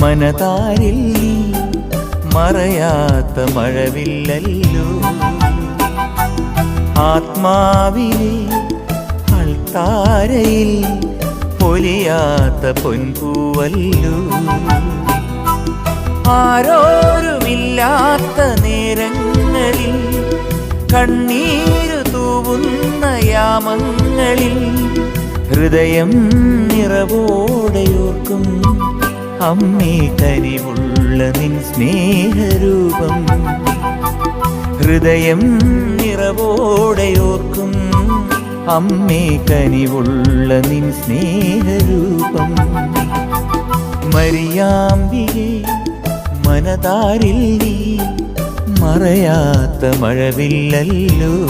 മനതാരിൽ നീ മറയാത്ത മഴവില്ലല്ലോ. ആത്മാവിലെ അൾത്താരയിൽ പൊലിയാത്ത പൊൻപൂവല്ലോ. ആരോരുമില്ലാത്ത നേരങ്ങളിൽ കണ്ണീരു തൂവുന്ന യാമങ്ങളിൽ ഹൃദയം നിറവോടെയോർക്കും. അമ്മേ കനിവുള്ള നിൻ സ്നേഹരൂപം. ഹൃദയം നിറവോടെയോർക്കും. അമ്മേ കനിവുള്ള നിൻ സ്നേഹരൂപം. മരിയാമ്പിയെ മനതാരിൽ നീ മറയാത്ത മഴവില്ലല്ലോ.